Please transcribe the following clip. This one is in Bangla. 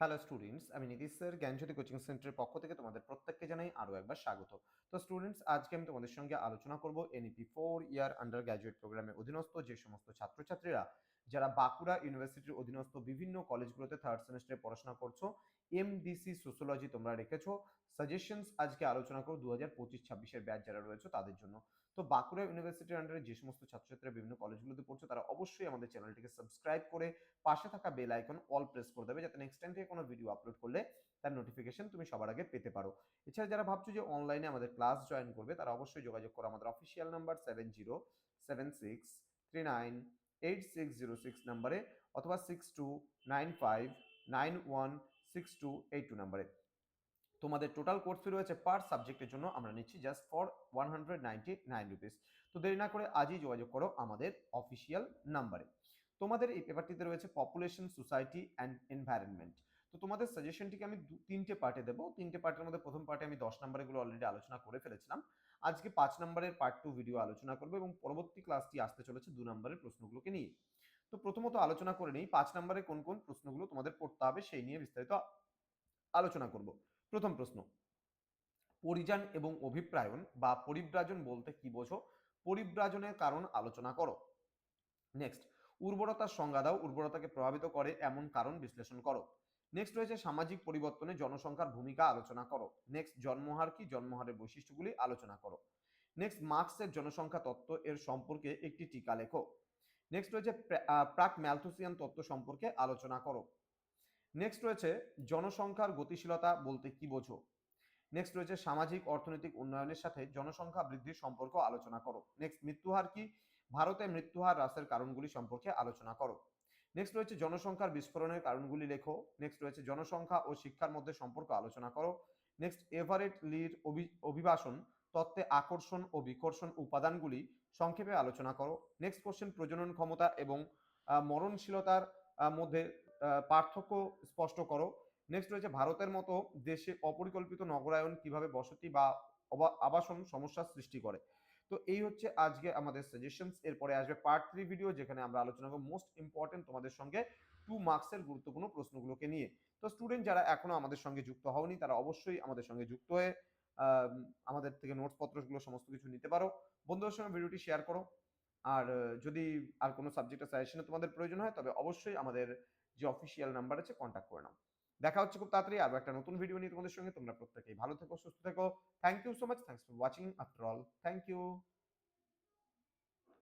হ্যালো স্টুডেন্টস আমি নীতিশ স্যার, জ্ঞানজ্যোতি কোচিং সেন্টারের পক্ষ থেকে তোমাদের প্রত্যেককে জানাই আরও একবার স্বাগত। তো স্টুডেন্টস আজকে আমি তোমাদের সঙ্গে আলোচনা করব NEP four year undergraduate প্রোগ্রামের অধীনস্থ যে সমস্ত ছাত্রছাত্রীরা, যারা বাঁকুড়া ইউনিভার্সিটির অধীনস্থ বিভিন্ন কলেজগুলোতে থার্ড সেমিস্টারে পড়াশোনা করছ এমডিসি সোশ্যোলজি তোমরা রেখেছো সাজেশনস আজকে আলোচনা করো দু হাজার পঁচিশ ছাব্বিশের ব্যাচ যারা রয়েছে তাদের জন্য। তো বাঁকুড়া ইউনিভার্সিটির আন্ডারে যে সমস্ত ছাত্রছাত্রীরা বিভিন্ন কলেজগুলোতে পড়ছো, তারা অবশ্যই আমাদের চ্যানেলটিকে সাবস্ক্রাইব করে পাশে থাকা বেল আইকন অল প্রেস করে দেবে, যাতে নেক্সট টাইম থেকে কোনো ভিডিও আপলোড করলে তার নোটিফিকেশন তুমি সবার আগে পেতে পারো। এছাড়া যারা ভাবছ যে অনলাইনে আমাদের ক্লাস জয়েন করবে, তারা অবশ্যই যোগাযোগ করো আমাদের official number seven zero seven six three nine eight six zero six নাম্বারে অথবা six two nine five nine one six two eight two নাম্বারে তোমাদের টোটাল কোর্স ফি রয়েছে পার সাবজেক্টের জন্য আমরা নিচ্ছি just for one hundred ninety nine rupees তো দেরি না করে আজই যোগাযোগ করো আমাদের অফিসিয়াল নাম্বারে তোমাদের এই পেপারটিতে রয়েছে পপুলেশন সোসাইটি অ্যান্ড এনভায়রনমেন্ট তো তোমাদের সাজেশনটিকে আমি তিনটে পার্টে দেবো। তিনটে পার্টের মধ্যে প্রথম পার্টে আমি দশ নম্বরগুলো অলরেডি আলোচনা করে ফেলেছিলাম। আজকে পাঁচ নম্বরের পার্ট টু ভিডিও আলোচনা করব এবং পরবর্তী ক্লাসটি আসতে চলেছে দু নম্বরের প্রশ্নগুলোকে নিয়ে। তো প্রথমত আলোচনা করে নিই, পাঁচ নম্বরে কোন কোন প্রশ্নগুলো তোমাদের পড়তে হবে সেই নিয়ে বিস্তারিত আলোচনা করব। প্রথম প্রশ্ন, পরিযান এবং অভিপ্রায়ন বা পরিব্রাজন বলতে কি বোঝো? পরিব্রাজনের কারণ আলোচনা করো। নেক্সট উর্বরতার সংজ্ঞা দাও, উর্বরতাকে প্রভাবিত করে, এমন কারণ বিশ্লেষণ করো। নেক্সট রয়েছে সামাজিক পরিবর্তনে জনসংখ্যার ভূমিকা আলোচনা করো। নেক্সট জন্মহার কি? জন্মহারের বৈশিষ্ট্যগুলি আলোচনা করো। নেক্সট মার্কসের জনসংখ্যা তত্ত্ব এর সম্পর্কে একটি টিকা লেখো। নেক্সট রয়েছে প্রাক ম্যালথুসিয়ান তত্ত্ব সম্পর্কে আলোচনা করো। নেক্সট রয়েছে জনসংখ্যার গতিশীলতা বলতে কি বোঝো? নেক্সট রয়েছে সামাজিক অর্থনৈতিক উন্নয়নের সাথে জনসংখ্যা বৃদ্ধির সম্পর্ক আলোচনা করো। নেক্সট মৃত্যুহার কি? ভারতে মৃত্যুহার হ্রাসের কারণগুলি সম্পর্কে আলোচনা করো। নেক্সট রয়েছে জনসংখ্যার বিস্ফোরণের কারণগুলি লেখো। নেক্সট রয়েছে জনসংখ্যা ও শিক্ষার মধ্যে সম্পর্ক আলোচনা করো। নেক্সট এভারেট লির অভিবাসন, তত্ত্বে আকর্ষণ ও বিকর্ষণ উপাদানগুলি সংক্ষেপে আলোচনা করো। নেক্সট কোশ্চেন প্রজনন ক্ষমতা এবং মরণশীলতার মধ্যে পার্থক্য স্পষ্ট করো। নেক্সট রয়েছে ভারতের মতো দেশে অপরিকল্পিত নগরায়ন কীভাবে বসতি বা আবাসন সমস্যার সৃষ্টি করে? তো এই হচ্ছে আজকে আমাদের সাজেশনস এরপরে আসবে পার্ট থ্রি ভিডিও যেখানে আমরা আলোচনা করব মোস্ট ইম্পর্টেন্ট তোমাদের সঙ্গে টু মার্কসের গুরুত্বপূর্ণ প্রশ্নগুলোকে নিয়ে। তো স্টুডেন্ট যারা এখনও আমাদের সঙ্গে যুক্ত হওনি, তারা অবশ্যই আমাদের সঙ্গে যুক্ত হয়ে আমাদের থেকে নোটস পত্রগুলো সমস্ত কিছু নিতে পারো। বন্ধুদের সঙ্গে ভিডিওটি শেয়ার করো। আর যদি আর কোনো সাবজেক্টের সাজেশনে তোমাদের প্রয়োজন হয়, তবে অবশ্যই আমাদের যে অফিসিয়াল নাম্বার আছে কন্ট্যাক্ট করে নাও। দেখা হচ্ছে খুব তাড়াতাড়ি আরও একটা নতুন ভিডিও নিয়ে তোমাদের সঙ্গে। তোমরা প্রত্যেকেই ভালো থেকো, সুস্থ থেকো। Thank you so much thanks for watching after all thank you